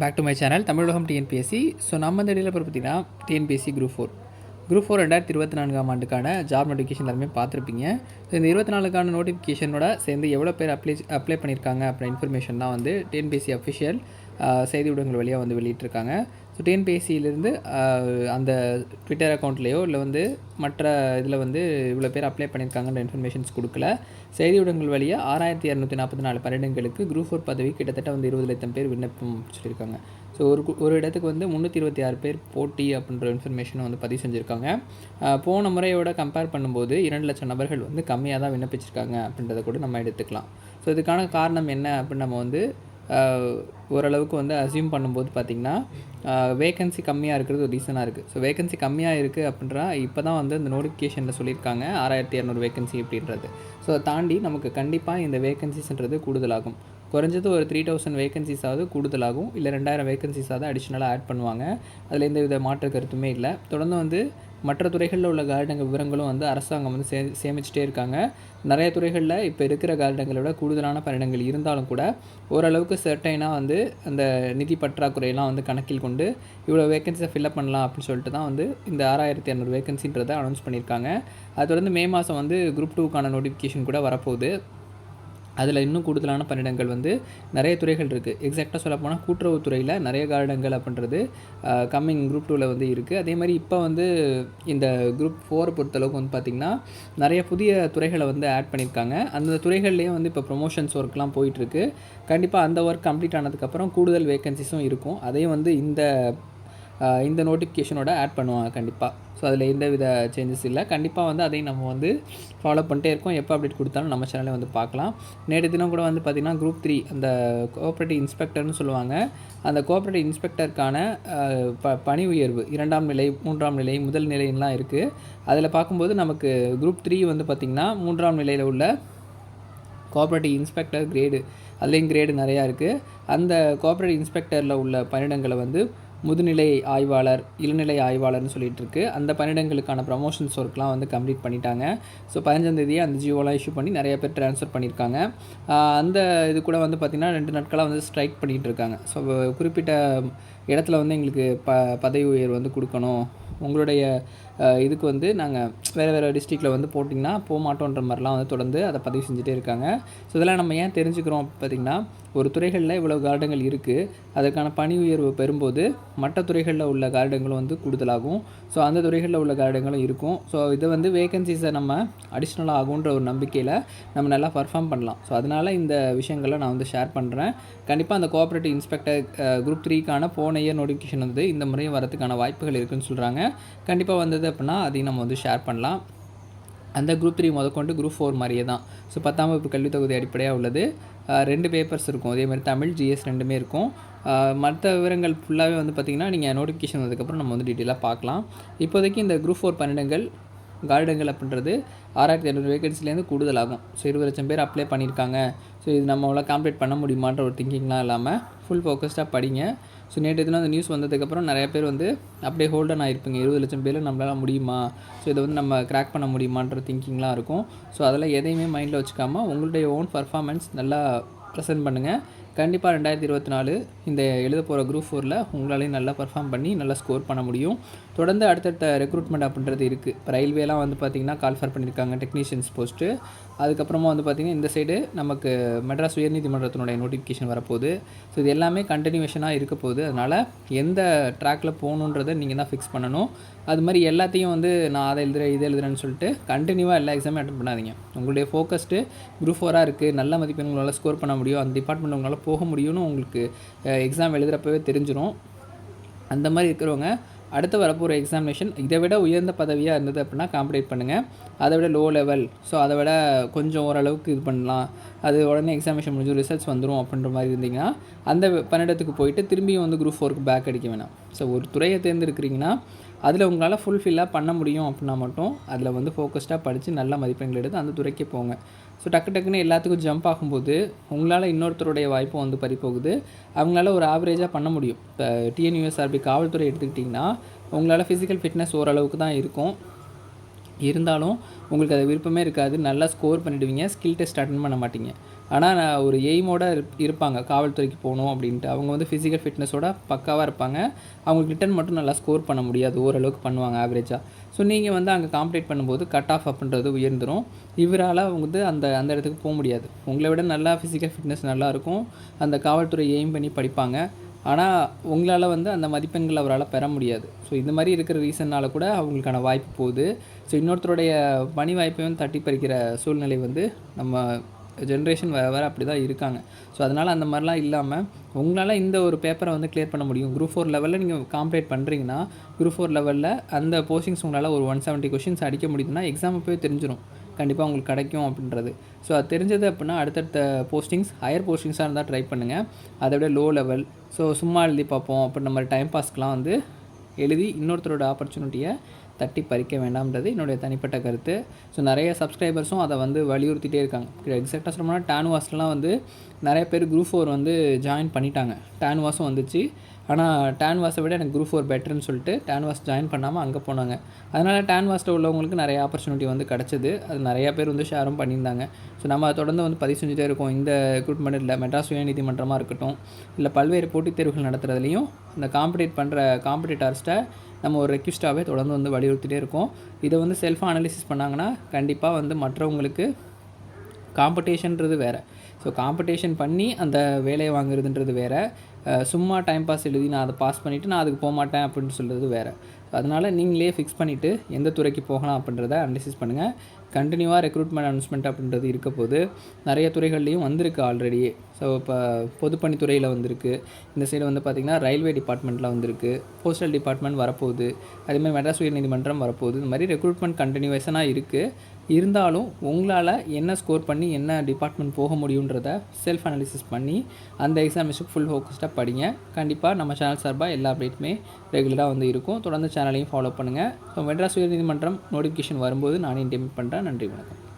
Back to my channel Tamilagam TNPSC so நம்ம இந்த இடையில இப்போ பார்த்தீங்கன்னா TNPSC group four group four ரெண்டாயிரத்தி இருபத்தி நான்காம் ஆண்டுக்கான ஜாப் நோட்டிஃபிகேஷன் எல்லாமே பார்த்துருப்பீங்க. ஸோ இந்த இருபத்தி நாலுக்கான நோட்டிஃபிகேஷனோட சேர்ந்து எவ்வளோ பேர் அப்ளை அப்ளை பண்ணியிருக்காங்க அப்படின்ற இன்ஃபர்மேஷன் தான் வந்து டிஎன்பிஎஸ்சி அஃபிஷியல் செய்தி ஊடகங்கள் வழியாக வந்து வெளியிட்டிருக்காங்க. ஸோ டிஎன்பிஎஸ்சியிலேருந்து அந்த ட்விட்டர் அக்கௌண்ட்லேயோ இல்லை வந்து மற்ற இதில் வந்து இவ்வளோ பேர் அப்ளை பண்ணியிருக்காங்கன்ற இன்ஃபர்மேஷன்ஸ் கொடுக்கல. செய்தி ஊடகங்கள் வழியாக ஆறாயிரத்தி இரநூத்தி நாற்பத்தி நாலு பன்னெண்டுங்களுக்கு குரூப் ஃபோர் பதவி கிட்டத்தட்ட வந்து இருபது லட்சம் பேர் விண்ணப்பம் சொல்லியிருக்காங்க. ஸோ ஒரு கு- ஒரு இடத்துக்கு வந்து முந்நூற்றி இருபத்தி ஆறு பேர் போட்டி அப்படின்ற இன்ஃபர்மேஷனை வந்து பதிவு செஞ்சுருக்காங்க. போன முறையோட கம்பேர் பண்ணும்போது இரண்டு லட்சம் நபர்கள் வந்து கம்மியாக தான் விண்ணப்பிச்சிருக்காங்க அப்படின்றத கூட நம்ம எடுத்துக்கலாம். ஸோ இதுக்கான காரணம் என்ன அப்படின்னு நம்ம வந்து ஓரளவுக்கு வந்து அசியூம் பண்ணும்போது பார்த்திங்கன்னா வேகன்சி கம்மியாக இருக்கிறது ஒரு ரீசனாக இருக்குது ஸோ வேகன்சி கம்மியாக இருக்குது அப்படின்றா இப்போ தான் வந்து இந்த நோட்டிஃபிகேஷனில் சொல்லியிருக்காங்க ஆறாயிரத்தி இரநூறு வேகன்சி அப்படின்றது. ஸோ அதை தாண்டி நமக்கு கண்டிப்பாக இந்த வேகன்சிஸ்ன்றது கூடுதலாகும். குறைஞ்சது ஒரு த்ரீ தௌசண்ட் வேகன்சிஸாவது கூடுதலாகும். இல்லை ரெண்டாயிரம் வேகன்சிஸாவது அடிஷ்னலாக ஆட் பண்ணுவாங்க. அதில் எந்த வித மாற்று கருத்துமே இல்லை. தொடர்ந்து வந்து மற்ற துறைகளில் உள்ள கார்டங்க விவரங்களும் வந்து அரசாங்கம் வந்து சே சேமிச்சிட்டே இருக்காங்க. நிறைய துறைகளில் இப்போ இருக்கிற கார்டங்களை விட கூடுதலான பணியிடங்கள் இருந்தாலும் கூட ஓரளவுக்கு சர்டைனாக வந்து அந்த நிதி பற்றாக்குறையெல்லாம் வந்து கணக்கில் கொண்டு இவ்வளோ வேகன்சியை ஃபில்அப் பண்ணலாம் அப்படின்னு சொல்லிட்டு தான் வந்து இந்த ஆறாயிரத்தி இரநூறு வேகன்சின்றதை அனௌன்ஸ் பண்ணியிருக்காங்க. அது தொடர்ந்து மே மாதம் வந்து குரூப் டூக்கான நோட்டிஃபிகேஷன் கூட வரப்போகுது. அதில் இன்னும் கூடுதலான பணியிடங்கள் வந்து நிறைய துறைகள் இருக்குது எக்ஸாக்டாக சொல்லப்போனால் கூட்டுறவுத்துறையில் நிறைய கார்டங்கள் அப்படின்றது கம்மிங் குரூப் டூவில் வந்து இருக்குது அதே மாதிரி இப்போ வந்து இந்த குரூப் ஃபோரை பொறுத்தளவுக்கு வந்து பார்த்திங்கன்னா நிறைய புதிய துறைகளை வந்து ஆட் பண்ணியிருக்காங்க. அந்த துறைகள்லேயும் வந்து இப்போ ப்ரொமோஷன்ஸ் ஒர்க்லாம் போயிட்டுருக்கு கண்டிப்பாக அந்த ஒர்க் கம்ப்ளீட் ஆனதுக்கப்புறம் கூடுதல் வேகன்சிஸும் இருக்கும். அதையும் வந்து இந்த இந்த நோட்டிஃபிகேஷனோட ஆட் பண்ணுவாங்க கண்டிப்பாக ஸோ அதில் எந்த வித சேஞ்சஸ் இல்லை. கண்டிப்பாக வந்து அதையும் நம்ம வந்து ஃபாலோ பண்ணிட்டே இருக்கோம். எப்போ அப்டேட் கொடுத்தாலும் நம்ம சேனலே வந்து பார்க்கலாம். நேற்று தினம் கூட வந்து பார்த்திங்கன்னா குரூப் த்ரீ அந்த கோஆப்ரேட்டிவ் இன்ஸ்பெக்டர்னு சொல்லுவாங்க. அந்த கோஆப்ரேட்டிவ் இன்ஸ்பெக்டருக்கான ப பணி உயர்வு இரண்டாம் நிலை மூன்றாம் நிலை முதல் நிலையெல்லாம் இருக்குது அதில் பார்க்கும்போது நமக்கு குரூப் த்ரீ வந்து பார்த்திங்கன்னா மூன்றாம் நிலையில் உள்ள கோஆப்ரேட்டிவ் இன்ஸ்பெக்டர் கிரேடு அதுலேயும் கிரேடு நிறையா இருக்குது அந்த கோஆப்ரேட்டிவ் இன்ஸ்பெக்டரில் உள்ள பணியிடங்களை வந்து முதுநிலை ஆய்வாளர் இளநிலை ஆய்வாளர்னு சொல்லிட்டு இருக்கு அந்த பன்னிடங்களுக்கான ப்ரமோஷன்ஸ் ஒர்க்லாம் வந்து கம்ப்ளீட் பண்ணிட்டாங்க. ஸோ பதினஞ்சாம் தேதியே அந்த ஜியோலாம் இஷ்யூ பண்ணி நிறைய பேர் ட்ரான்ஸ்ஃபர் பண்ணியிருக்காங்க. அந்த இது கூட வந்து பார்த்திங்கன்னா ரெண்டு நாட்களாக வந்து ஸ்ட்ரைக் பண்ணிகிட்டு இருக்காங்க ஸோ குறிப்பிட்ட இடத்துல வந்து எங்களுக்கு ப பதவி உயர்வு வந்து கொடுக்கணும். உங்களுடைய இதுக்கு வந்து நாங்கள் வேறு வேறு டிஸ்ட்ரிக்டில் வந்து போட்டிங்கன்னா போக மாட்டோன்ற மாதிரிலாம் வந்து தொடர்ந்து அதை பதிவு செஞ்சுட்டே இருக்காங்க. ஸோ இதெல்லாம் நம்ம ஏன் தெரிஞ்சுக்கிறோம் பார்த்திங்கன்னா ஒரு துறைகளில் இவ்வளோ கார்டங்கள் இருக்குது அதற்கான பணி உயர்வு பெறும்போது மற்ற துறைகளில் உள்ள கார்டங்களும் வந்து கூடுதலாகும். ஸோ அந்த துறைகளில் உள்ள கார்டங்களும் இருக்கும். ஸோ இதை வந்து வேகன்சிஸை நம்ம அடிஷ்னலாக ஆகுன்ற ஒரு நம்பிக்கையில் நம்ம நல்லா பர்ஃபார்ம் பண்ணலாம். ஸோ அதனால் இந்த விஷயங்களை நான் வந்து ஷேர் பண்ணுறேன் கண்டிப்பாக அந்த கோஆப்ரேட்டிவ் இன்ஸ்பெக்டர் குரூப் த்ரீக்கான போன இயர் நோட்டிஃபிகேஷன் வந்து இந்த முறையும் வரதுக்கான வாய்ப்புகள் இருக்குன்னு சொல்கிறாங்க கண்டிப்பாக வந்தது அப்படின்னா அதையும் நம்ம வந்து ஷேர் பண்ணலாம். அந்த குரூப் த்ரீ முதற்கொண்டு குரூப் ஃபோர் மாதிரியே தான். ஸோ பத்தாம் வகுப்பு கல்வித் தொகுதி அடிப்படையாக உள்ளது. ரெண்டு பேப்பர்ஸ் இருக்கும். அதே மாதிரி தமிழ் ஜிஎஸ் ரெண்டுமே இருக்கும். மற்ற விவரங்கள் ஃபுல்லாகவே வந்து பார்த்திங்கன்னா நீங்கள் நோட்டிஃபிகேஷன் வந்ததுக்கப்புறம் நம்ம வந்து டீட்டெயிலாக பார்க்கலாம். இப்போதைக்கு இந்த குரூப் ஃபோர் பன்னெண்டுங்கள் கார்டங்கள் அப்படின்றது ஆறாயிரத்தி இரநூறு வேகன்சிலேருந்து கூடுதலாகும். ஸோ இருபது லட்சம் பேர் அப்ளை பண்ணியிருக்காங்க. ஸோ இது நம்மளால் காம்ப்ளீட் பண்ண முடியுமான்ற ஒரு திங்கிங்லாம் இல்லாமல் ஃபுல் ஃபோக்கஸ்டாக படிங்க. ஸோ நேற்று தினம் அந்த நியூஸ் வந்ததுக்கப்புறம் நிறைய பேர் வந்து அப்படியே ஹோல்டன் ஆகிருப்பீங்க இருபது லட்சம் பேரில் நம்மளால் முடியுமா? ஸோ இதை வந்து நம்ம கிராக் பண்ண முடியுமான்ற திங்கிங்லாம் இருக்கும். ஸோ அதெல்லாம் எதையுமே மைண்டில் வச்சுக்காமல் உங்களுடைய ஓன் பர்ஃபார்மன்ஸ் நல்லா ப்ரெசென்ட் பண்ணுங்கள் கண்டிப்பாக ரெண்டாயிரத்தி இருபத்தி நாலு இந்த எழுத போகிற குரூப் ஃபோரில் உங்களாலேயும் நல்லா பர்ஃபார்ம் பண்ணி நல்லா ஸ்கோர் பண்ண முடியும். தொடர்ந்து அடுத்தடுத்த ரெக்ரூட்மெண்ட் அப்படின்றது இருக்குது இப்போ ரயில்வேலாம் வந்து பார்த்திங்கன்னா கால்ஃபர் பண்ணியிருக்காங்க டெக்னீஷியன்ஸ் போஸ்ட்டு அதுக்கப்புறமா வந்து பார்த்திங்கன்னா இந்த சைடு நமக்கு மெட்ராஸ் உயர்நீதிமன்றத்தினுடைய நோட்டிஃபிகேஷன் வரப்போகுது. ஸோ இது எல்லாமே கண்டினியூவேஷனாக இருக்க போகுது. அதனால் எந்த ட்ராக்கில் போகணுன்றதை நீங்கள் தான் ஃபிக்ஸ் பண்ணணும். அது மாதிரி எல்லாத்தையும் வந்து நான் அதை எழுதுறேன் இதை எழுதுறேன்னு சொல்லிட்டு கண்டினியூவாக எல்லா எக்ஸாமே அட்டன் பண்ணாதீங்க. உங்களுடைய ஃபோக்கஸ்டு குரூப் ஃபோராக இருக்குது நல்ல மதிப்பெண் உங்களால் ஸ்கோர் பண்ண முடியும். அந்த டிபார்ட்மெண்ட் உங்களால் போக முடியும்னு உங்களுக்கு எக்ஸாம் எழுதுகிறப்பவே தெரிஞ்சிடும் அந்த மாதிரி இருக்கிறவங்க அடுத்து வரப்போகிற எக்ஸாமினேஷன் இதை விட உயர்ந்த பதவியாக இருந்தது அப்படின்னா காம்படேட் பண்ணுங்கள் அதை விட லோ லெவல் ஸோ அதை விட கொஞ்சம் ஓரளவுக்கு இது பண்ணலாம். அது உடனே எக்ஸாமினேஷன் முடிஞ்சு ரிசல்ட்ஸ் வந்துடும் அப்படின்ற மாதிரி இருந்தீங்கன்னா அந்த பன்னெண்டத்துக்கு போயிட்டு திரும்பியும் வந்து குரூப் ஃபோருக்கு பேக் அடிக்க வேணாம். ஸோ ஒரு துறையை தேர்ந்தெடுக்கிறீங்கன்னா அதில் உங்களால் ஃபுல்ஃபில்லாக பண்ண முடியும் அப்படின்னா மட்டும் அதில் வந்து ஃபோக்கஸ்டாக படித்து நல்ல மதிப்பெண்கள் எடுத்து அந்த துறைக்கு போங்க. ஸோ டக்கு டக்குன்னு எல்லாத்துக்கும் ஜம்ப் ஆகும்போது உங்களால் இன்னொருத்தருடைய வாய்ப்பும் வந்து பறிப்போகுது அவங்களால ஒரு ஆவரேஜாக பண்ண முடியும். இப்போ டிஎன்யூஎஸ்ஆர்பி காவல்துறை எடுத்துக்கிட்டிங்கன்னா உங்களால் ஃபிசிக்கல் ஃபிட்னஸ் ஓரளவுக்கு தான் இருக்கும். இருந்தாலும் உங்களுக்கு அது விருப்பமே இருக்காது. நல்லா ஸ்கோர் பண்ணிடுவீங்க. ஸ்கில் டெஸ்ட் அட்டன் பண்ண மாட்டீங்க. ஆனால் நான் ஒரு எய்மோட இருப்பாங்க. காவல்துறைக்கு போகணும் அப்படின்ட்டு. அவங்க வந்து ஃபிசிக்கல் ஃபிட்னஸோட பக்காவாக இருப்பாங்க. அவங்களுக்கு ரிட்டன் மட்டும் நல்லா ஸ்கோர் பண்ண முடியாது. ஓரளவுக்கு பண்ணுவாங்க ஆவரேஜாக ஸோ நீங்கள் வந்து அங்கே காம்படேட் பண்ணும்போது கட் ஆஃப் அப்படின்றது உயர்ந்துடும் இவரால் வந்து அந்த அந்த இடத்துக்கு போக முடியாது. உங்களை விட நல்லா ஃபிசிக்கல் ஃபிட்னஸ் நல்லாயிருக்கும் அந்த காவல்துறை எய்ம் பண்ணி படிப்பாங்க. ஆனால் உங்களால் வந்து அந்த மதிப்பெண்கள் அவரால் பெற முடியாது. ஸோ இந்த மாதிரி இருக்கிற ரீசன்னால் கூட அவங்களுக்கான வாய்ப்பு போகுது. ஸோ இன்னொருத்தருடைய பணி வாய்ப்பையும் தட்டி பறிக்கிற சூழ்நிலை வந்து நம்ம ஜென்ரேஷன் வேறு வேறு அப்படி தான் இருக்காங்க. ஸோ அதனால் அந்த மாதிரிலாம் இல்லாமல் உங்களால் இந்த ஒரு பேப்பரை வந்து கிளியர் பண்ண முடியும். குரூப் ஃபோர் லெவலில் நீங்கள் காம்ப்ளீட் பண்ணுறீங்கன்னா குரூப் ஃபோர் லெவலில் அந்த போஸ்டிங்ஸ் உங்களால் ஒரு ஒன் செவன்ட்டி கொஷின்ஸ் அடிக்க முடியுதுன்னா எக்ஸாம் போய் தெரிஞ்சிடும் கண்டிப்பாக உங்களுக்கு கிடைக்கும் அப்படின்றது. ஸோ அது தெரிஞ்சது அப்படின்னா அடுத்தடுத்த போஸ்டிங்ஸ் ஹையர் போஸ்டிங்ஸாக இருந்தால் ட்ரை பண்ணுங்கள் அதை விட லோ லெவல் ஸோ சும்மா எழுதி பார்ப்போம் அப்படின்ற மாதிரி டைம் பாஸ்க்கெலாம் வந்து எழுதி இன்னொருத்தரோட ஆப்பர்ச்சுனிட்டியை தட்டி பறிக்க வேண்டாம்ன்றது என்னுடைய தனிப்பட்ட கருத்து. ஸோ நிறைய சப்ஸ்கிரைபர்ஸும் அதை வந்து வலியுறுத்திட்டே இருக்காங்க. எக்ஸாக்டாக சொல்லணும்னா டேன்வாஸ்லாம் வந்து நிறைய பேர் குரூப் ஃபோர் வந்து ஜாயின் பண்ணிட்டாங்க. டேன்வாஸும் வந்துச்சு. ஆனால் டேன்வாஸை விட எனக்கு குரூப் ஃபோர் பெட்டர்னு சொல்லிட்டு டேன்வாஸ் ஜாயின் பண்ணாமல் அங்கே போனாங்க. அதனால் டான்வாஸில் உள்ளவங்களுக்கு நிறைய ஆப்பர்ச்சுனிட்டி வந்து கிடச்சிது. அது நிறையா பேர் வந்து ஷேரும் பண்ணியிருந்தாங்க. ஸோ நம்ம அதை தொடர்ந்து வந்து பதிவு செஞ்சுட்டே இருக்கோம். இந்த ரெக்ரூட்மெண்ட் இல்லை மெட்ராஸ் உயர்நீதிமன்றமாக இருக்கட்டும் இல்லை பல்வேறு போட்டித் தேர்வுகள் நடத்துகிறதுலையும் இந்த காம்படேட் பண்ணுற காம்படேட்டர்ஸ்ட்டை நம்ம ஒரு ரெக்யூஸ்டாகவே தொடர்ந்து வந்து வலியுறுத்திட்டே இருக்கோம். இதை வந்து செல்ஃபாக அனாலிசிஸ் பண்ணாங்கன்னா கண்டிப்பாக வந்து மற்றவங்களுக்கு காம்படிஷன்றது வேறு. ஸோ காம்படிஷன் பண்ணி அந்த வேலையை வாங்குறதுன்றது வேறு. சும்மா டைம் பாஸ் எழுதி நான் அதை பாஸ் பண்ணிவிட்டு நான் அதுக்கு போக மாட்டேன் அப்படின்னு சொல்கிறது வேறு. அதனால் நீங்களே ஃபிக்ஸ் பண்ணிவிட்டு எந்த துறைக்கு போகலாம் அப்படின்றத அனலிசிஸ் பண்ணுங்கள் கண்டினியூவாக ரெக்ரூட்மெண்ட் அனௌன்ஸ்மெண்ட் அப்படின்றது இருக்க போது நிறைய துறைகள்லேயும் வந்திருக்கு ஆல்ரெடி ஸோ இப்போ பொதுப்பணித்துறையில் வந்திருக்கு. இந்த சைடு வந்து பார்த்திங்கன்னா ரயில்வே டிபார்ட்மெண்ட்டில் வந்திருக்கு. போஸ்டல் டிபார்ட்மெண்ட் வரப்போகுது. அதேமாதிரி மெட்ராஸ் உயர்நீதிமன்றம் வரப்போகுது. இந்த மாதிரி ரெக்ரூட்மெண்ட் கண்டினியூவேஷனாக இருக்குது இருந்தாலும் உங்களால் என்ன ஸ்கோர் பண்ணி என்ன டிபார்ட்மெண்ட் போக முடியுன்றத செல்ஃப் அனாலிசிஸ் பண்ணி அந்த எக்ஸாமிஷுக்கு ஃபுல் ஃபோக்கஸ்டாக படிங்க. கண்டிப்பாக நம்ம சேனல் சார்பாக எல்லா அப்டேட்டுமே ரெகுலராக வந்து இருக்கும். தொடர்ந்து சேனலையும் ஃபாலோ பண்ணுங்கள் ஸோ மெட்ராஸ் உயர்நீதிமன்றம் நோட்டிஃபிகேஷன் வரும்போது நானே இன்டிமேட் பண்ணுறேன் நன்றி வணக்கம்.